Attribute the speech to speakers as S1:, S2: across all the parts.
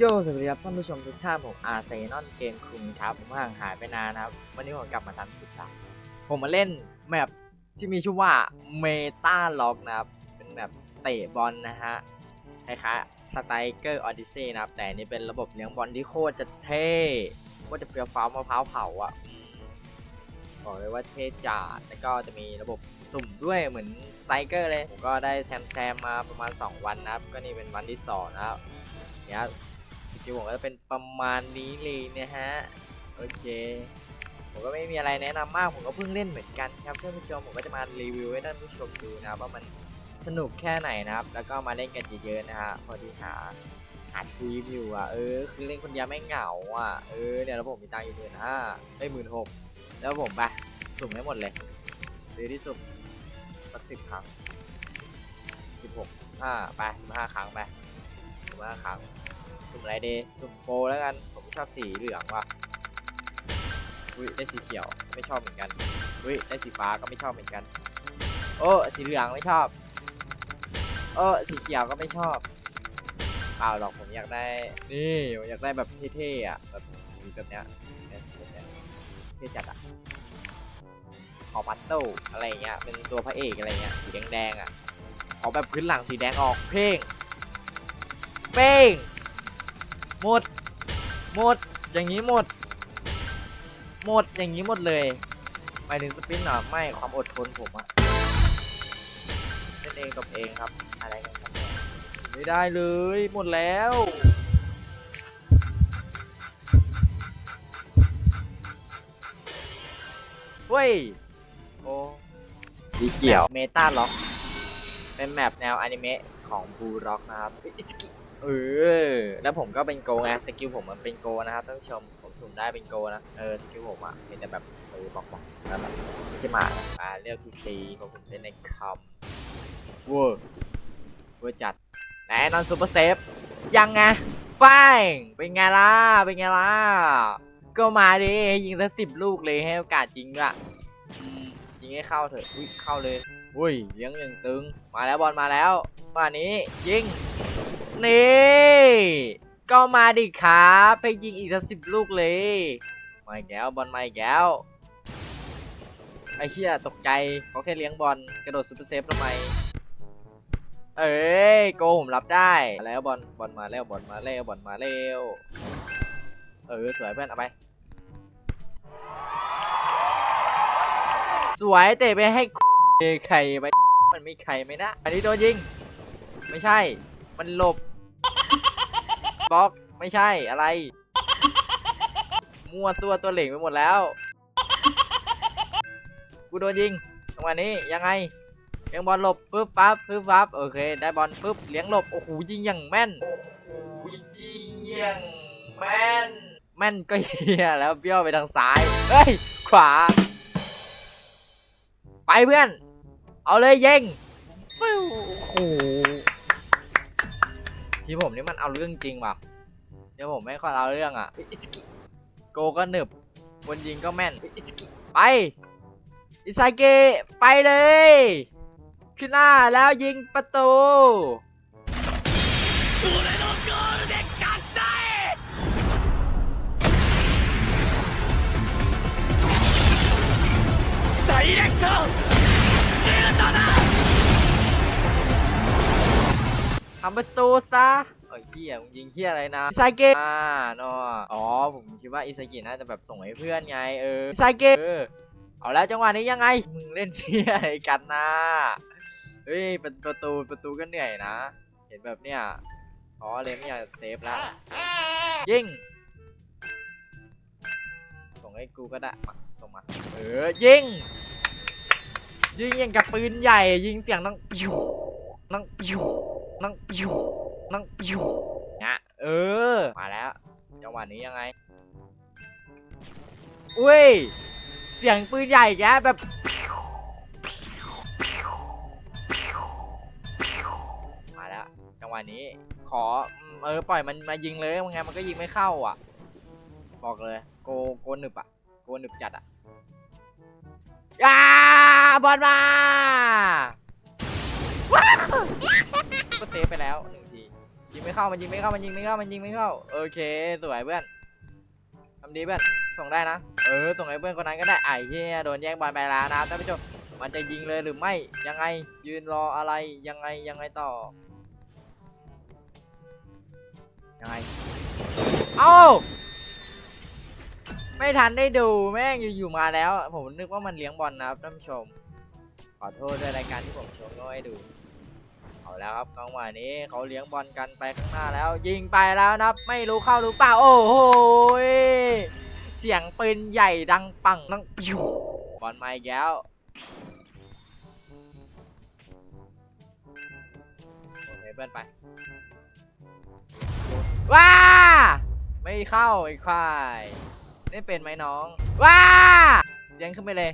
S1: โยสวัสดีครับท่านผู้ชมทุกท่านผมอาร์เซนอลเกมคุงครับผมห่างหายไปนานนะครับ วันนี้ผมกลับมาทำคลิปครับผมมาเล่นแมปที่มีชื่อว่าเมตาล็อกนะครับ เป็นแมปเตะบอลนะฮะคล้ายๆสไตเกอร์ออดิซีนะครับ แต่นี้เป็นระบบเลี้ยงบอลที่โคตรจะเท่ว่าจะเปรียวฟ้าวมะพร้าวเผาอะบอกเลยว่าเท่จัดแล้วก็จะมีระบบสุ่มด้วยเหมือนไซเกอร์เลยผมก็ได้แซมแซมมาประมาณ 2 วันนะครับ ก็นี่เป็นวันที่สองนะครับเนี่ย สกิลผมก็จะเป็นประมาณนี้เลยนะฮะ โอเค ผมก็ไม่มีอะไรแนะนำมาก ผมก็เพิ่งเล่นเหมือนกันครับท่านผู้ชมผมก็จะมารีวิวให้ท่านผู้ชมดูนะว่ามันสนุกแค่ไหนนะครับ แล้วก็มาเล่นกันเยอะๆนะฮะ พอดีหาหาทีมอยู่อะ เออ คือเล่นคนเดียวไม่เหงาอะ เออ เนี่ยแล้วผมมีตังค์อยู่หมื่นห้าได้หมื่นหกแล้วผมไปสุ่มให้หมดเลยซื้อที่สุ่มสักสิบครั้งสิบหกห้าไปสิบห้าครั้งไปสิบห้าครั้ง สุ่มอะไรดีสุ่มโฟร์แล้วกัน ผมชอบสีเหลืองว่ะอุ้ยได้สีเขียวไม่ชอบเหมือนกันอุ้ยได้สีฟ้าก็ไม่ชอบเหมือนกัน โอ้สีเหลืองไม่ชอบโอ้สีเขียวก็ไม่ชอบเปล่าหรอกผมอยากได้นี่ผมอยากได้แบบเท่ๆอะแบบสีแบบเนี้ยเนี่ยสีแบบเนี้ยเท่จัดอะขอปัตโต้อะไรเงี้ยเป็นตัวพระเอกอะไรเงี้ยสีแดงๆอะขอแบบพื้นหลังสีแดงออกเพ่งเป้ง หมด หมด อย่างนี้หมด หมด อย่างนี้หมดเลยหมายถึงสปินเหรอไม่ความอดทนผมอะเล่นเองกับเองครับ อะไรกันครับเนี่ยไม่ได้เลย หมดแล้วเฮ้ย โอ้สีเขียว เมตาล็อก เป็นแมปแนวอนิเมะของบูร็อกนะครับอิสกิ เออ แล้วผมก็เป็นโกไงสกิลผมมันเป็นโกนะครับท่านผู้ชม ผมสุ่มได้เป็นโกนะ เออสกิลผมอะเป็นแต่แบบเออบอกบอกแล้วแบบใช่หมานะมาเลือกพีซีเพราะผมเล่นในคอมเวอร์เวอร์จัดแน่นอนซูเปอร์เซฟยังไงป้งเป็นไงล่ะ เป็นไงล่ะ ก็มาดิ ยิงสักสิบลูกเลยให้โอกาสยิงด้วยอืมยิงให้เข้าเถอะ อุ้ยเข้าเลย อุ้ยเลี้ยงหนึ่งตึง มาแล้วบอลมาแล้วมานี้ยิง นี่ ก็มาดิครับไปยิงอีกสักสิบลูกเลย มาอีกแล้วบอลมาอีกแล้วไอ้เหี้ยตกใจเขาแค่เลี้ยงบอลกระโดดซูเปอร์เซฟทำไม เอ้ยโกผมรับได้แล้วบอลบอลมาแล้วบอลมาแล้วบอลมาแล้วเออสวยเพื่อนเอาไปสวยเตะไปให้ใครไปมันมีใครไหมนะ อันนี้โดนยิง ไม่ใช่ มันหลบ บล็อกไม่ใช่อะไร มั่วตัวตัวเหล่งไปหมดแล้ว กูโดนยิงจังหวะนี้ยังไงเลี้ยงบอลหลบปึ๊บปั๊บปึ๊บปั๊บโอเค ได้บอลปึ๊บเลี้ยงหลบโอ้โหยิงอย่างแม่นโอ้โหยิงอย่างแม่นแม่นก็เฮียแล้วเบี้ยวไปทางซ้ายเฮ้ยขวา ไปเพื่อน เอาเลยยิงโอ้โห ที่ผมนี่มันเอาเรื่องจริงว่ะเดี๋ยวผมไม่ค่อยเอาเรื่องอ่ะอิสกิโกก็หนึบคนยิงก็แม่นอิสกิไปอิซาเกะไปเลย ขึ้นหน้าแล้วยิงประตู
S2: ダイレクトシュートだ ำ
S1: ประตูซะเอ้ยเฮียมึงยิงเฮียอะไรนะอิซาเกะอ่าเนาะอ๋อผมคิดว่าอิซาเกะน่าจะแบบส่งให้เพื่อนไงเอออิซาเกะเออเอาแล้วจังหวะนี้ยังไง มึงเล่นเฮียอะไรกันนะเฮ้ยเป็นประตูประตูก็เหนื่อยนะ เห็นแบบเนี้ยอ๋อเลยไม่อยากเซฟแล้วยิงส่งให้กูก็ได้มาส่งมาเออยิงยิงอย่างกับปืนใหญ่ ยิงเสียงดังปิ้วดังปิ้ว ดังปิ้วดังปิ้วเนี่ยเออ มาแล้วจังหวะนี้ยังไง อุ้ย เสียงปืนใหญ่แกแบบมาแล้วจังหวะนี้ ขอเออปล่อยมันมายิงเลยมันไงมันก็ยิงไม่เข้าอะ บอกเลย โกโกหนึบอะ โกหนึบจัดอะอ้าบอลมา ก็เซฟไปแล้วหนึ่งทียิงไม่เข้ามันยิงไม่เข้ามันยิงไม่เข้ามันยิงไม่เข้าโอเคสวยเพื่อนทำดีเพื่อนส่งได้นะเออส่งให้เพื่อนคนนั้นก็ได้ไอ้เหี้ยโดนแย่งบอลไปแล้วนะท่านผู้ชมมันจะยิงเลยหรือไม่ยังไงยืนรออะไรยังไงยังไงต่อยังไงเอ้าไม่ทันได้ดูแม่งอยู่ๆมาแล้ว ผมนึกว่ามันเลี้ยงบอลนะครับท่านผู้ชม ขอโทษด้วยรายการที่ผมโชว์ให้ดู แล้วครับจังหวะนี้เขาเลี้ยงบอลกันไปข้างหน้าแล้ว ยิงไปแล้วนะไม่รู้เข้าหรือเปล่าโอ้โหเสียงปืนใหญ่ดังปังดังปิ้วบอลมาอีกแล้วโอเคเพื่อนไปว้าไม่เข้าไอ้ควายนี่เป็นไหมน้องว้ายังขึ้นไปเลย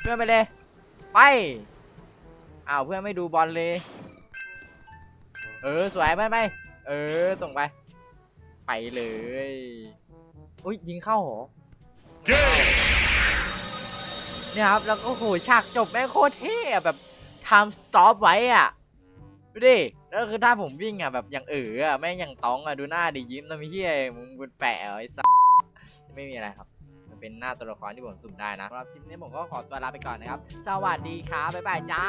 S1: เพื่อนไปเลยไปอ้าวเพื่อนไม่ดูบอลเลย เออสวยไปไปเออส่งไป ไปเลยอุ้ยยิงเข้าหรอเนี่ยครับแล้วก็โหฉากจบแม่งโคตรเท่แบบ time stop ไว้อะดูดิแล้วคือถ้าผมวิ่งอะแบบอย่างเอออะแม่งอย่างต้องอะดูหน้าดิยิ้มทำไมเฮียมึงเป็นแปะเหรอไอ้สัสไม่มีอะไรครับมันเป็นหน้าตัวละครที่ผมสุ่มได้นะสำหรับคลิปนี้ผมก็ขอตัวลาไปก่อนนะครับ สวัสดีครับบ๊ายบายจ้า